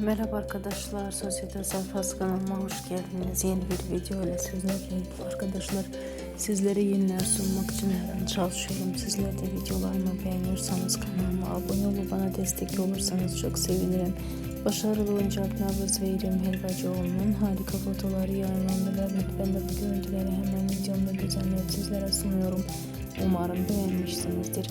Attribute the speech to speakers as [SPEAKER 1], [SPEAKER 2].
[SPEAKER 1] Merhaba arkadaşlar, Sosyete Sayfası kanalıma hoş geldiniz. Yeni bir video ile sizlerleyim. Arkadaşlar sizlere yeniler sunmak için çalışıyorum. Sizler de videolarımı beğeniyorsanız kanalıma abone olup bana destek olursanız çok sevinirim. Başarılı oyuncu Aknabız ve İrem Helvacıoğlu'nun harika fotoğrafları yayınlandılar. Lütfen de bu görüntüleri hemen videomda düzenleyip sizlere sunuyorum. Umarım beğenmişsinizdir.